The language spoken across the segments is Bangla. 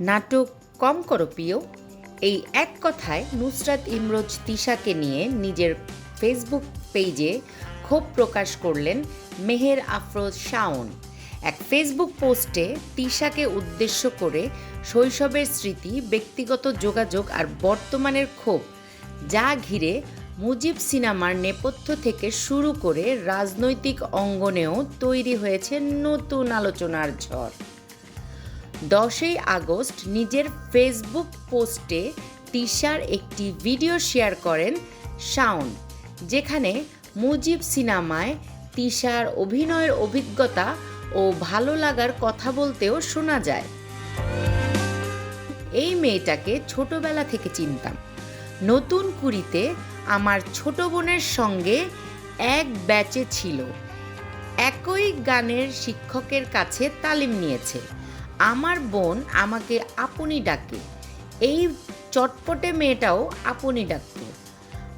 নাটক কম করো প্রিয় এই এক কথায় নুসরাত ইমরোজ তিশাকে নিয়ে নিজের ফেসবুক পেজে ক্ষোভ প্রকাশ করলেন মেহের আফরোজ শাওন। এক ফেসবুক পোস্টে তিশাকে উদ্দেশ্য করে শৈশবের স্মৃতি, ব্যক্তিগত যোগাযোগ আর বর্তমানের ক্ষোভ যা ঘিরে মুজিব সিনেমার নেপথ্য থেকে শুরু করে রাজনৈতিক অঙ্গনেও তৈরি হয়েছে নতুন আলোচনার ঝড়। দশই আগস্ট নিজের ফেসবুক পোস্টে তিশার একটি ভিডিও শেয়ার করেন শাওন, যেখানে মুজিব সিনেমায় তিশার অভিনয়ের অভিজ্ঞতা ও ভালো লাগার কথা বলতেও শোনা যায়। এই মেয়েটাকে ছোটবেলা থেকে চিনতাম। নতুন কুড়িতে আমার ছোট বোনের সঙ্গে এক ব্যাচে ছিল। একই গানের শিক্ষকের কাছে তালিম নিয়েছে। আমার বোন আমাকে আপনি ডাকে। এই চটপটে মেয়েটাও আপনি ডাকত।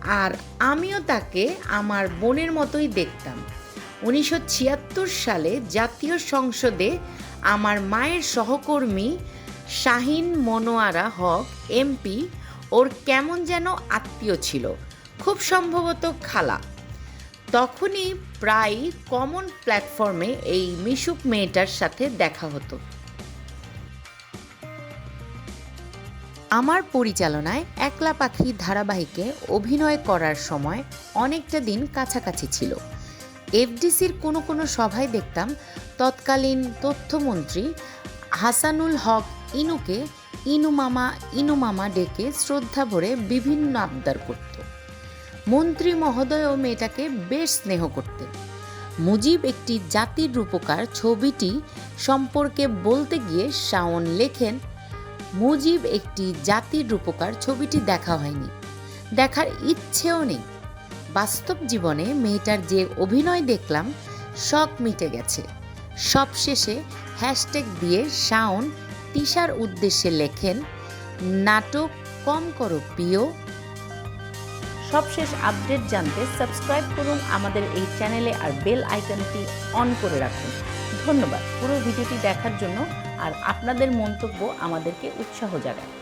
আর আমিও তাকে আমার বোনের মতোই দেখতাম। উনিশশো ছিয়াত্তর সালে জাতীয় সংসদে আমার মায়ের সহকর্মী শাহিন মনোয়ারা হক এমপি ওর কেমন যেন আত্মীয় ছিল। খুব সম্ভবত খালা। তখনই প্রায় কমন প্ল্যাটফর্মে এই মিশুক মেয়েটার সাথে দেখা হতো। আমার পরিচালনায় একলা পাখি ধারাবাহিকে অভিনয় করার সময় অনেকটা দিন কাছাকাছি ছিল। এফডিসির কোনো কোনো সভায় দেখতাম তৎকালীন তথ্যমন্ত্রী হাসানুল হক ইনুকে ইনু মামা ইনু মামা ডেকে শ্রদ্ধা ভরে বিভিন্ন আবদার করত। মন্ত্রী মহোদয় ও মেয়েটাকে বেশ স্নেহ করতেন মুজিব একটি জাতির রূপকার ছবিটি সম্পর্কে বলতে গিয়ে শাওন লেখেন মুজিব একটি জাতির রূপকার, ছবিটি দেখা হয়নি। দেখার ইচ্ছেও নেই। বাস্তব জীবনে মেয়েটার যে অভিনয় দেখলাম শখ মিটে গেছে। সবশেষে হ্যাশট্যাগ দিয়ে শাওন তিশার উদ্দেশ্যে লেখেন, নাটক কম করো প্রিয়। সবশেষ আপডেট জানতে সাবস্ক্রাইব করুন আমাদের এই চ্যানেলে আর বেল আইকনটি অন করে রাখুন। ধন্যবাদ। পুরো ভিডিওটি দেখার জন্য আর আপনাদের মন্তব্য আমাদেরকে উৎসাহ জাগায়।